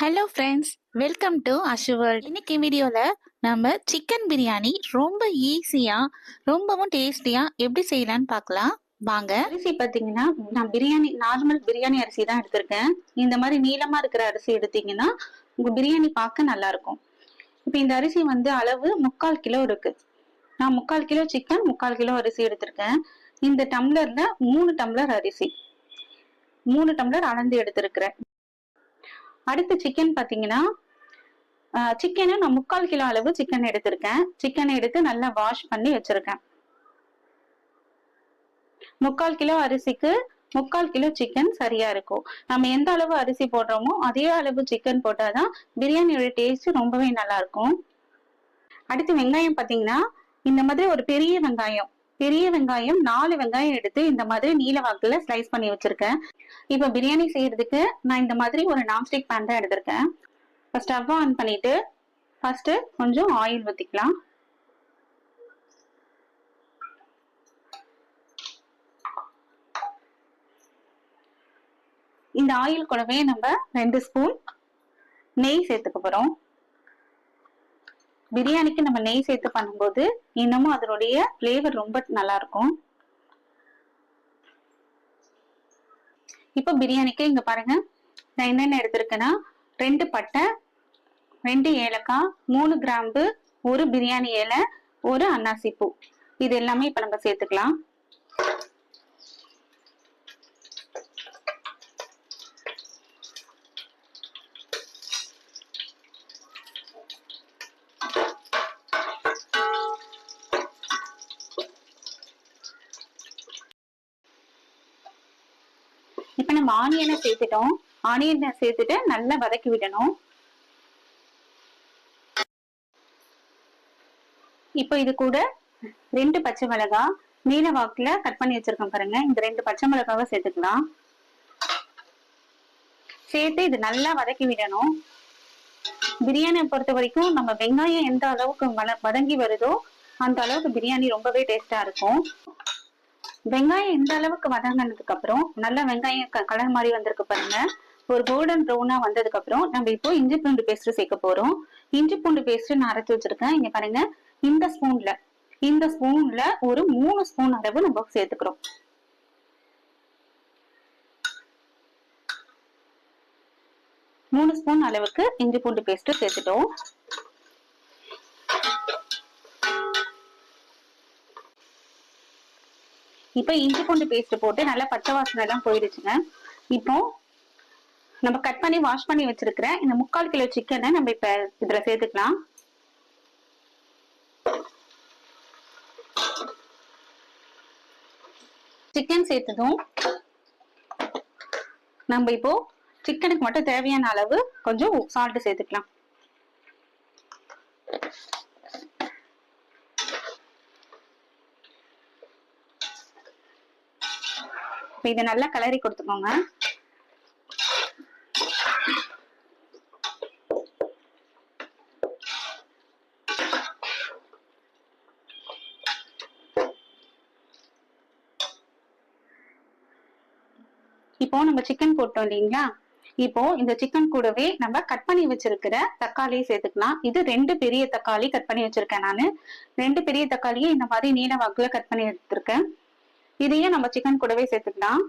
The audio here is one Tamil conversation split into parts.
Hello friends welcome to Ashu World இன்னைக்கு வீடியோவில் நம்ம சிக்கன் பிரியாணி ரொம்ப ஈஸியாக ரொம்பவும் டேஸ்டியாக எப்படி செய்யலான்னு பார்க்கலாம். வாங்க. அரிசி பார்த்தீங்கன்னா நான் பிரியாணி நார்மல் பிரியாணி அரிசி தான் எடுத்திருக்கேன். இந்த மாதிரி நீளமாக இருக்கிற அரிசி எடுத்தீங்கன்னா உங்கள் பிரியாணி பார்க்க நல்லா இருக்கும் இப்போ இந்த அரிசி வந்து அளவு முக்கால் கிலோ இருக்கு. நான் முக்கால் கிலோ சிக்கன் முக்கால் கிலோ அரிசி எடுத்திருக்கேன். இந்த டம்ளரில் மூணு டம்ளர் அரிசி. மூணு டம்ளர் அளந்து எடுத்திருக்கிறேன். அடுத்து சிக்கன் பாத்தீங்கன்னா சிக்கனை நான் முக்கால் கிலோ அளவு சிக்கன் எடுத்திருக்கேன். சிக்கனை எடுத்து நல்லா வாஷ் பண்ணி வச்சிருக்கேன். முக்கால் கிலோ அரிசிக்கு முக்கால் கிலோ சிக்கன் சரியா இருக்கும். நம்ம எந்த அளவு அரிசி போடுறோமோ அதே அளவு சிக்கன் போட்டாதான் பிரியாணியோட டேஸ்ட் ரொம்பவே நல்லா இருக்கும். அடுத்து வெங்காயம் பாத்தீங்கன்னா இந்த மாதிரி ஒரு பெரிய வெங்காயம். பெரிய வெங்காயம் நாலு வெங்காயம் எடுத்து இந்த மாதிரி நீல வாக்குல ஸ்லைஸ் பண்ணி வச்சிருக்கேன். இப்ப பிரியாணி செய்யறதுக்கு நான் இந்த மாதிரி ஒரு நான்ஸ்டிக் பேன் தான் எடுத்திருக்கேன். ஸ்டவ் ஆன் பண்ணிட்டு ஃபர்ஸ்ட் கொஞ்சம் ஆயில் ஊத்திக்கலாம். இந்த ஆயில் கூடவே நம்ம ரெண்டு ஸ்பூன் நெய் சேர்த்துக்க போறோம். பிரியாணிக்கு நம்ம நெய் சேர்த்து பண்ணும்போது இன்னமும் அதனுடைய ஃப்ளேவர் ரொம்ப நல்லா இருக்கும் இப்போ பிரியாணிக்கு இங்க பாருங்க நான் என்னென்ன எடுத்திருக்கேன்னா ரெண்டு பட்டை ரெண்டு ஏலக்காய் மூணு கிராம்பு ஒரு பிரியாணி இலை ஒரு அன்னாசி பூ இது எல்லாமே இப்ப நம்ம சேர்த்துக்கலாம். ஆனியனை சேர்த்துட்டோம். ஆனியனை சேர்த்துட்டு நல்லா வதக்கி விடணும். இப்போ இது கூட ரெண்டு பச்சை மிளகாய் நீல வாக்குல கட் பண்ணி வச்சிருக்கோம் பாருங்க. இந்த ரெண்டு பச்சை மிளகாவை சேர்த்துக்கலாம். சேர்த்து இது நல்லா வதக்கி விடணும். பிரியாணியை பொறுத்த வரைக்கும் நம்ம வெங்காயம் எந்த அளவுக்கு வதங்கி வருதோ அந்த அளவுக்கு பிரியாணி ரொம்பவே டேஸ்டா இருக்கும். வெங்காயம் இந்த அளவுக்கு வதங்கினதுக்கு அப்புறம் நல்லா வெங்காயம் கலர் மாதிரி வந்திருக்கு பாருங்க. ஒரு கோல்டன் ப்ரௌனா வந்ததுக்கு அப்புறம் நம்ம இப்போ இஞ்சி பூண்டு பேஸ்ட் சேர்க்க போறோம். இஞ்சி பூண்டு பேஸ்ட் நான் அரைச்சி வச்சிருக்கேன். இங்க பாருங்க. இந்த ஸ்பூன்ல இந்த ஸ்பூன்ல ஒரு மூணு ஸ்பூன் அளவு நம்ம சேர்த்துக்கிறோம். மூணு ஸ்பூன் அளவுக்கு இஞ்சி பூண்டு பேஸ்ட் சேர்த்துட்டோம். இப்போ இஞ்சி பூண்டு பேஸ்ட் போட்டு நல்லா பச்சை வாசனை எல்லாம் போயிடுச்சுங்க. இப்போ நம்ம கட் பண்ணி வாஷ் பண்ணி வச்சிருக்கிற இந்த முக்கால் கிலோ சிக்கனை நம்ம இப்ப இதுல சேர்த்துக்கலாம். சிக்கன் சேர்த்ததும் நம்ம இப்போ சிக்கனுக்கு மட்டும் தேவையான அளவு கொஞ்சம் சால்ட் சேர்த்துக்கலாம். இதை நல்லா கலரி கொடுத்துக்கோங்க. இப்போ நம்ம சிக்கன் போட்டோம் இல்லைங்களா? இப்போ இந்த சிக்கன் கூடவே நம்ம கட் பண்ணி வச்சிருக்கிற தக்காளியை சேர்த்துக்கலாம். இது ரெண்டு பெரிய தக்காளி கட் பண்ணி வச்சிருக்கேன் நானு. ரெண்டு பெரிய தக்காளியை இந்த மாதிரி நீல வாக்குல கட் பண்ணி எடுத்திருக்கேன். இதையும் நம்ம சிக்கன் கூடவே சேர்த்துக்கலாம்.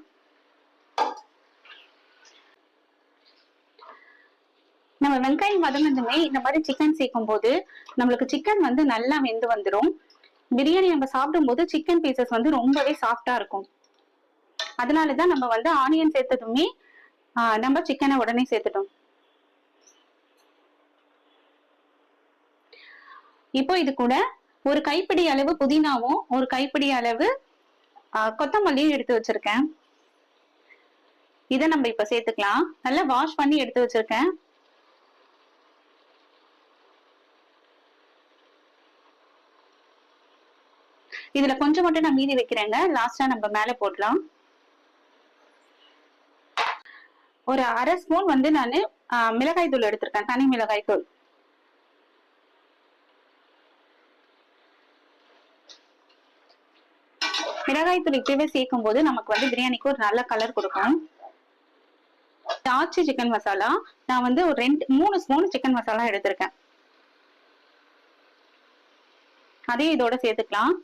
நம்ம வெங்காயம் வதங்கினதுமே இந்த மாதிரி சிக்கன் சேர்க்கும் போது நம்மளுக்கு சிக்கன் வந்து நல்லா வெந்து வந்துடும் பிரியாணி நம்ம சாப்பிடும்போது சிக்கன் பீசஸ் வந்து ரொம்பவே சாஃப்டா இருக்கும். அதனாலதான் நம்ம வந்து ஆனியன் சேர்த்ததுமே ஆஹ், நம்ம சிக்கனை உடனே சேர்த்துட்டோம். இப்போ இது கூட ஒரு கைப்பிடி அளவு புதினாவும் ஒரு கைப்பிடி அளவு கொத்தமல்லியும் எடுத்து வச்சிருக்கேன். இதை நம்ம இப்ப சேர்த்துக்கலாம். நல்லா வாஷ் பண்ணி எடுத்து வச்சிருக்கேன். இதுல கொஞ்சம் மட்டும் நான் மீதி வைக்கிறேங்க. லாஸ்டா நம்ம மேல போடலாம். ஒரு அரை ஸ்பூன் வந்து நான் மிளகாய் தூள் எடுத்திருக்கேன். தனி மிளகாய் தூள் மிளகாய் தூள் இப்பவே சேர்க்கும் போது நமக்கு வந்து பிரியாணிக்கு ஒரு நல்ல கலர் கொடுக்கும். ஆச்சி சிக்கன் மசாலா நான் வந்து ஒரு ரெண்டு மூணு ஸ்பூன் சிக்கன் மசாலா எடுத்திருக்கேன். அதையும் இதோட சேர்த்துக்கலாம்.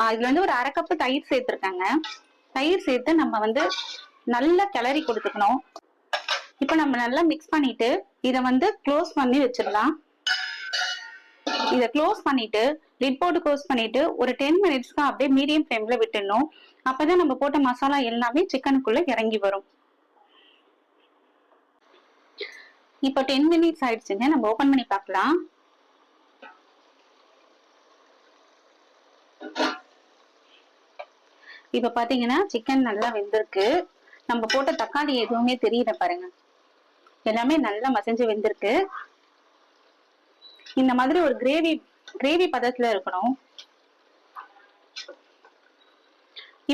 ஆஹ் இதுல வந்து ஒரு அரை கப்பு தயிர் சேர்த்திருக்காங்க. தயிர் சேர்த்து நம்ம வந்து நல்லா கிளறி கொடுத்துக்கணும். இப்போ நம்ம நல்லா மிக்ஸ் பண்ணிட்டு இத வந்து க்ளோஸ் பண்ணி வச்சிடலாம். இத க்ளோஸ் பண்ணிட்டு லிட் போட்டு க்ளோஸ் பண்ணிட்டு ஒரு டென் மினிட்ஸ்க்கு அப்படியே மீடியம் ஃப்ளேம்ல விட்டுடணும். அப்பதான் நம்ம போட்ட மசாலா எல்லாமே சிக்கனுக்குள்ள இறங்கி வரும். இப்போ டென் மினிட்ஸ் ஆயிடுச்சுங்க. நம்ம ஓபன் பண்ணி பார்க்கலாம். இப்ப பாத்தீங்கன்னா சிக்கன் நல்லா வெந்திருக்கு. நம்ம போட்ட தக்காளி எதுவுமே தெரியல பாருங்க. எல்லாமே நல்லா மசைஞ்சு வெந்திருக்கு. இந்த மாதிரி ஒரு கிரேவி கிரேவி பதத்துல இருக்கணும்.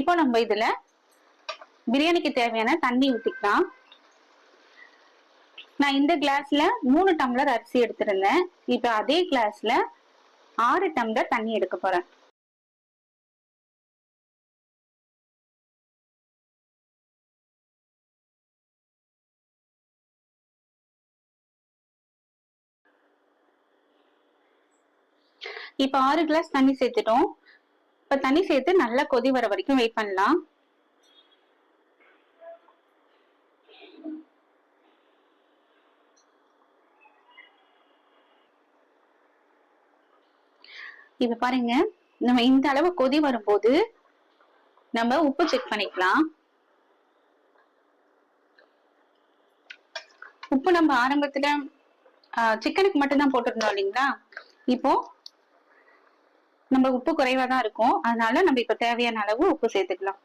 இப்போ நம்ம இதுல பிரியாணிக்கு தேவையான தண்ணி ஊத்திக்கலாம். நான் இந்த கிளாஸ்ல மூணு டம்ளர் அரிசி எடுத்திருந்தேன். இப்ப அதே கிளாஸ்ல ஆறு டம்ளர் தண்ணி எடுக்க போறேன். இப்போ ஆறு கிளாஸ் தண்ணி சேர்த்துட்டோம். இப்போ தண்ணி சேர்த்து நல்லா கொதி வர வரைக்கும் வெயிட் பண்ணலாம். இப்போ பாருங்க நம்ம இந்த அளவு கொதி வரும்போது நம்ம உப்பு செக் பண்ணிக்கலாம். உப்பு நம்ம ஆரம்பத்துல சிக்கனுக்கு மட்டும்தான் போட்டிருந்தோம் இல்லைங்களா? இப்போ நம்ம உப்பு குறைவா தான் இருக்கும். அதனால நம்ம இப்ப தேவையான அளவு உப்பு சேர்த்துக்கலாம்.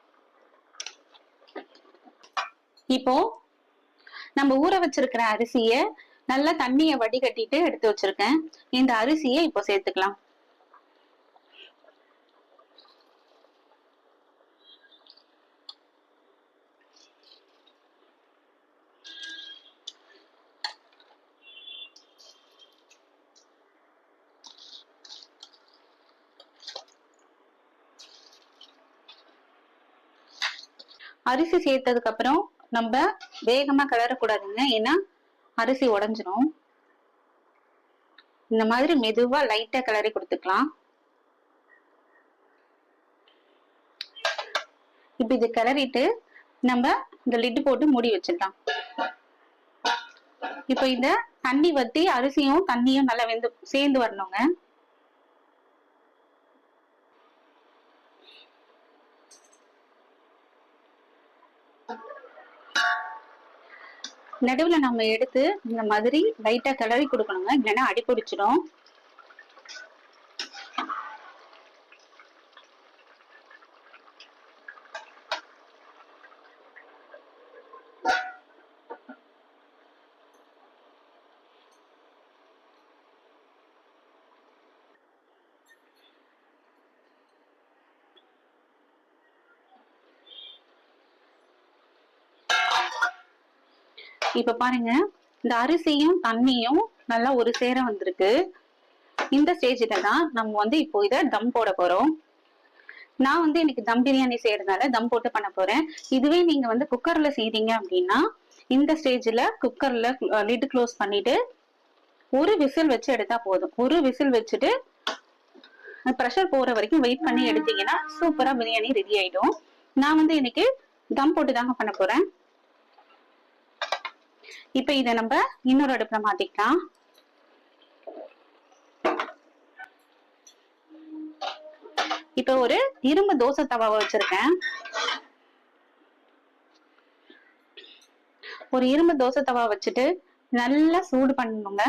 இப்போ நம்ம ஊற வச்சிருக்கிற அரிசிய நல்லா தண்ணிய வடிகட்டிட்டு எடுத்து வச்சிருக்கேன். இந்த அரிசியை இப்போ சேர்த்துக்கலாம். அரிசி சேர்த்ததுக்கு அப்புறம் நம்ம வேகமா கிளறக்கூடாதுங்க. ஏன்னா அரிசி உடஞ்சிரும். இந்த மாதிரி மெதுவா லைட்டா கிளறி கொடுத்துக்கலாம். இப்ப இது கிளறிட்டு நம்ம இந்த லிட்டு போட்டு மூடி வச்சிடலாம். இப்ப இந்த தண்ணி வத்தி அரிசியும் தண்ணியும் நல்லா வெந்து சேர்ந்து வரணுங்க. நடுவுல நம்ம எடுத்து இந்த மாதிரி லைட்டா கிளறி கொடுக்கணுங்க. இல்லைன்னா அடி பிடிச்சிடும். இப்ப பாருங்க இந்த அரிசியும் தண்ணியும் நல்லா ஒரு சேர வந்திருக்கு. இந்த ஸ்டேஜில் தான் நம்ம வந்து இப்போ இதை தம் போட போறோம். நான் வந்து இன்னைக்கு தம் பிரியாணி செய்யறதுனால தம் போட்டு பண்ண போறேன். இதுவே நீங்க வந்து குக்கர்ல செய்றீங்க அப்படின்னா இந்த ஸ்டேஜ்ல குக்கர்ல லிட் க்ளோஸ் பண்ணிட்டு ஒரு விசில் வச்சு எடுத்தா போதும். ஒரு விசில் வச்சுட்டு ப்ரெஷர் போற வரைக்கும் வெயிட் பண்ணி எடுத்தீங்கன்னா சூப்பரா பிரியாணி ரெடி ஆயிடும். நான் வந்து இன்னைக்கு தம் போட்டு தாங்க பண்ண போறேன். இப்ப இத நம்ம இன்னொரு அடுப்புல மாத்திக்கலாம். இப்ப ஒரு இரும்பு தோசை தவாவை வச்சிருக்கேன். ஒரு இரும்பு தோசை தவா வச்சுட்டு நல்லா சூடு பண்ணணுங்க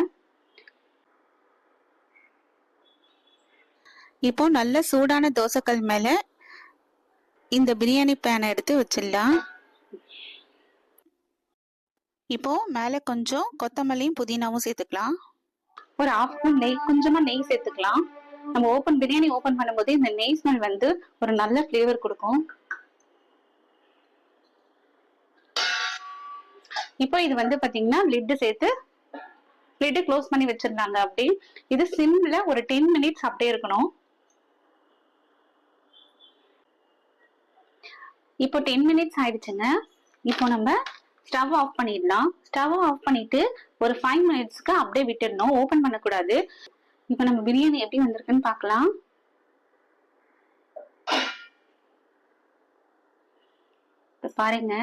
இப்போ நல்ல சூடான தோசைக்கல் மேல இந்த பிரியாணி பேனை எடுத்து வச்சிடலாம். இப்போ மேலே கொஞ்சம் கொத்தமல்லியும் புதினாவும் சேர்த்துக்கலாம். ஒரு ஹாஃப் ஸ்பூன் நெய் கொஞ்சமா நெய் சேர்த்துக்கலாம். நம்ம ஓபன் பிரியாணி ஓபன் பண்ணும்போது இந்த நெய் ஸ்மெல் வந்து ஒரு நல்ல ஃப்ளேவர் கொடுக்கும். இப்போ இது வந்து பாத்தீங்கன்னா லிட்டு சேர்த்து லிட்டு க்ளோஸ் பண்ணி வச்சிருந்தாங்க அப்படி. இது சிம்ல ஒரு டென் மினிட்ஸ் அப்படியே இருக்கணும். இப்போ டென் மினிட்ஸ் ஆயிடுச்சுங்க. இப்போ நம்ம ஸ்டவ் ஆஃப் பண்ணிடலாம். ஸ்டவ் ஆஃப் பண்ணிட்டு ஒரு ஃபைவ் மினிட்ஸ்க்கு அப்படியே விட்டுடணும். ஓபன் பண்ணக்கூடாது. இப்போ நம்ம பிரியாணி எப்படி வந்திருக்குன்னு பார்க்கலாம். இப்ப பாருங்க.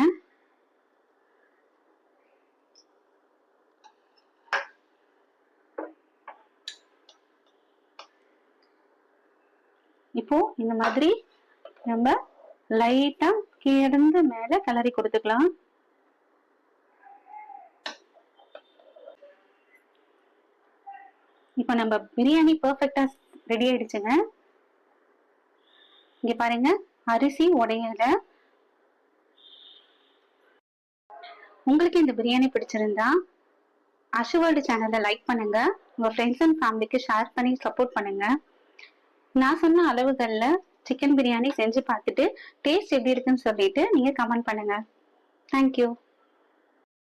இப்போ இந்த மாதிரி நம்ம லைட்டா கீழந்து மேல கிளறி கொடுத்துக்கலாம். இப்போ நம்ம பிரியாணி பர்ஃபெக்டாக ரெடி ஆயிடுச்சுங்க. இங்கே பாருங்க அரிசி உடையல உங்களுக்கு இந்த பிரியாணி பிடிச்சிருந்தா அஷுவர்டு சேனலை லைக் பண்ணுங்க. உங்க ஃப்ரெண்ட்ஸ் அண்ட் ஃபேமிலிக்கு ஷேர் பண்ணி சப்போர்ட் பண்ணுங்க. நான் சொன்ன அளவுகளில் சிக்கன் பிரியாணி செஞ்சு பார்த்துட்டு டேஸ்ட் எப்படி இருக்குன்னு சொல்லிட்டு நீங்க கமெண்ட் பண்ணுங்க. தேங்க்யூ